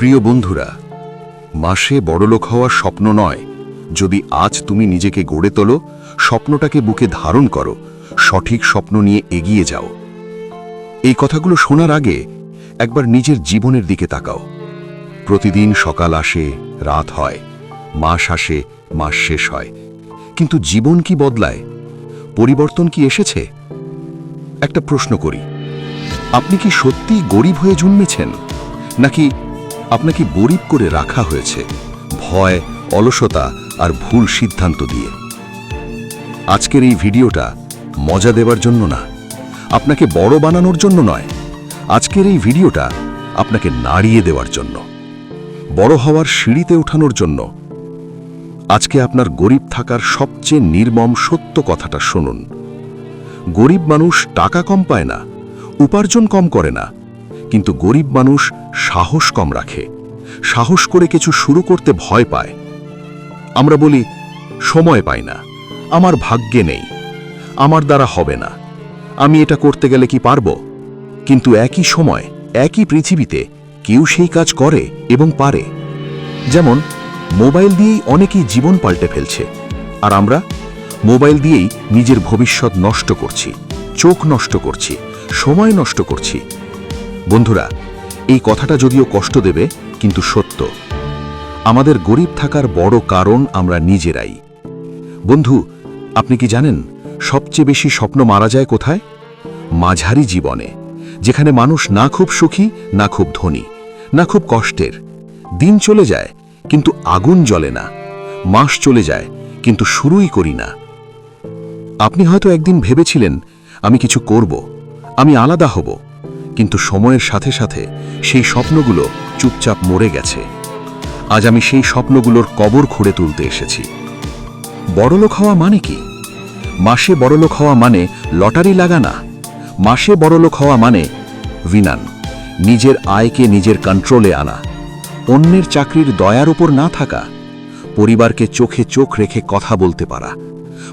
প্রিয় বন্ধুরা, মাসে বড়লোক হওয়ার স্বপ্ন নয়। যদি আজ তুমি নিজেকে গড়ে তোলো, স্বপ্নটাকে বুকে ধারণ করো, সঠিক স্বপ্ন নিয়ে এগিয়ে যাও। এই কথাগুলো শোনার আগে একবার নিজের জীবনের দিকে তাকাও। প্রতিদিন সকাল আসে, রাত হয়, মাস আসে, মাস শেষ হয়। কিন্তু জীবন কি বদলায়? পরিবর্তন কি এসেছে? একটা প্রশ্ন করি। আপনি কি সত্যি গরিব হয়ে জন্মেছেন? নাকি আপনাকে গরিব করে রাখা হয়েছে। ভয়, অলসতা আর ভুল সিদ্ধান্ত দিয়ে। আজকের এই ভিডিওটা মজা দেবার জন্য না, আপনাকে বড় বানানোর জন্য নয়। আজকের এই ভিডিওটা আপনাকে নাড়িয়ে দেওয়ার জন্য। বড় হওয়ার সিঁড়িতে ওঠানোর জন্য। আজকে আপনার গরিব থাকার সবচেয়ে নির্মম সত্য কথাটা শুনুন। গরিব মানুষ টাকা কম পায় না, উপার্জন কম করে না কিন্তু গরিব মানুষ সাহস কম রাখে। সাহস করে কিছু শুরু করতে ভয় পায়। আমরা বলি, সময় পাই না। আমার ভাগ্যে নেই। আমার দ্বারা হবে না। আমি এটা করতে গেলে কি পারব? কিন্তু একই সময়, একই পৃথিবীতে কেউ সেই কাজ করে এবং পারে। যেমন, মোবাইল দিয়েই অনেকেই জীবন পাল্টে ফেলছে। আর আমরা, মোবাইল দিয়েই নিজের ভবিষ্যৎ নষ্ট করছি, চোখ নষ্ট করছি, সময় নষ্ট করছি। বন্ধুরা, এই কথাটা যদিও কষ্ট দেবে, কিন্তু সত্য। আমাদের গরিব থাকার বড় কারণ আমরা নিজেরাই। বন্ধু, আপনি কি জানেন, সবচেয়ে বেশি স্বপ্ন মারা যায় কোথায়? মাঝারি জীবনে, যেখানে মানুষ না খুব সুখী, না খুব ধনী, না খুব কষ্টের। দিন চলে যায়, কিন্তু আগুন জ্বলে না। মাস চলে যায়, কিন্তু শুরুই করি না। আপনি হয়তো একদিন ভেবেছিলেন, আমি কিছু করব, আমি আলাদা হব। কিন্তু সময়ের সাথে সাথে সেই স্বপ্নগুলো চুপচাপ মরে গেছে। আজ আমি সেই স্বপ্নগুলোর কবর খুঁড়ে তুলতে এসেছি। বড়লোক হওয়া মানে কি? মাসে বড়লোক হওয়া মানে লটারি লাগা না মাসে বড়লোক হওয়া মানে বিনান, নিজের আয়কে নিজের কন্ট্রোলে আনা। অন্যের চাকরির দয়ার ওপর না থাকা। পরিবারকে চোখে চোখ রেখে কথা বলতে পারা।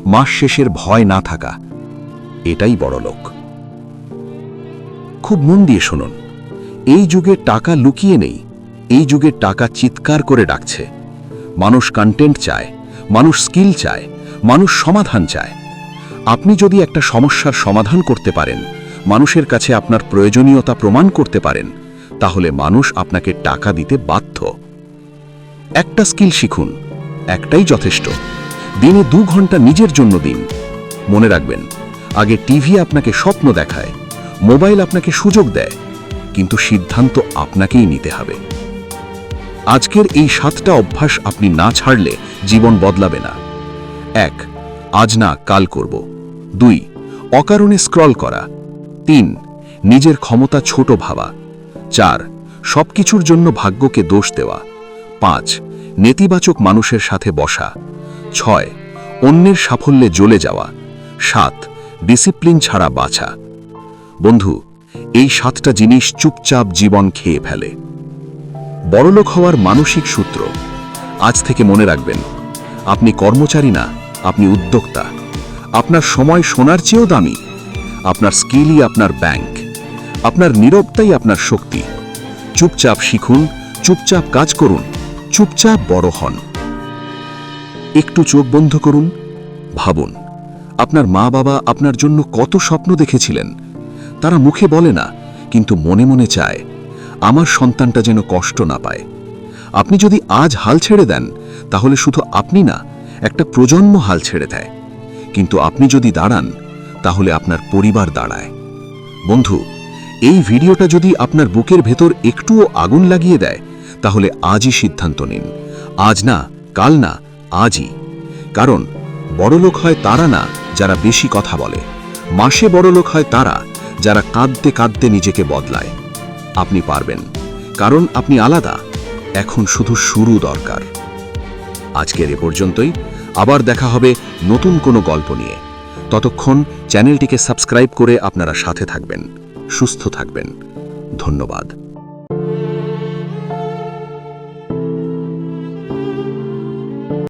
মাস শেষের ভয় না থাকা। এটাই বড়লোক। খুব মন দিয়ে শুনুন। এই যুগে টাকা লুকিয়ে নেই, এই যুগে টাকা চিৎকার করে ডাকছে। মানুষ কন্টেন্ট চায়, মানুষ স্কিল চায়, মানুষ সমাধান চায়। আপনি যদি একটা সমস্যার সমাধান করতে পারেন, মানুষের কাছে আপনার প্রয়োজনীয়তা প্রমাণ করতে পারেন, তাহলে মানুষ আপনাকে টাকা দিতে বাধ্য। একটা স্কিল শিখুন, একটাই যথেষ্ট। দিনে দু ঘণ্টা নিজের জন্য দিন। মনে রাখবেন, আগে টিভি আপনাকে স্বপ্ন দেখায় মোবাইল আপনাকে সুযোগ দেয়, কিন্তু সিদ্ধান্ত আপনাকেই নিতে হবে। আজকের এই সাতটা অভ্যাস আপনি না ছাড়লে জীবন বদলাবে না। এক, আজ না, কাল করব। দুই, অকারণে স্ক্রল করা। তিন, নিজের ক্ষমতা ছোট ভাবা। চার, সবকিছুর জন্য ভাগ্যকে দোষ দেওয়া। পাঁচ, নেতিবাচক মানুষের সাথে বসা। ছয়, অন্যের সাফল্যে জ্বলে যাওয়া। সাত, ডিসিপ্লিন ছাড়া বাছা। বন্ধু, এই সাতটা জিনিস চুপচাপ জীবন খেয়ে ফেলে। বড়লোক হওয়ার মানসিক সূত্র। আজ থেকে মনে রাখবেন, আপনি কর্মচারী না, আপনি উদ্যোক্তা। আপনার সময় সোনার চেয়েও দামি। আপনার স্কিলই আপনার ব্যাংক। আপনার নীরবতাই আপনার শক্তি। চুপচাপ শিখুন, চুপচাপ কাজ করুন, চুপচাপ বড় হন। একটু চোখ বন্ধ করুন, ভাবুন, আপনার মা বাবা আপনার জন্য কত স্বপ্ন দেখেছিলেন তারা মুখে বলে না, কিন্তু মনে মনে চায়, আমার সন্তানটা যেন কষ্ট না পায়। আপনি যদি আজ হাল ছেড়ে দেন, তাহলে শুধু আপনি না, একটা প্রজন্ম হাল ছেড়ে দেয়। কিন্তু আপনি যদি দাঁড়ান, তাহলে আপনার পরিবার দাঁড়ায়। বন্ধু, এই ভিডিওটা যদি আপনার বুকের ভেতর একটুও আগুন লাগিয়ে দেয়, তাহলে আজই সিদ্ধান্ত নিন। আজ না, কাল না, আজই। কারণ, বড়লোক হয় তারা না, যারা বেশি কথা বলে। মাসে বড়লোক হয় তারা যারা কাঁদতে কাঁদতে নিজেকে বদলায়। আপনি পারবেন, কারণ আপনি আলাদা। এখন শুধু শুরু দরকার। আজকের এ পর্যন্তই। আবার দেখা হবে নতুন কোনো গল্প নিয়ে। ততক্ষণ চ্যানেলটিকে সাবস্ক্রাইব করে আপনারা সাথে থাকবেন, সুস্থ থাকবেন। ধন্যবাদ।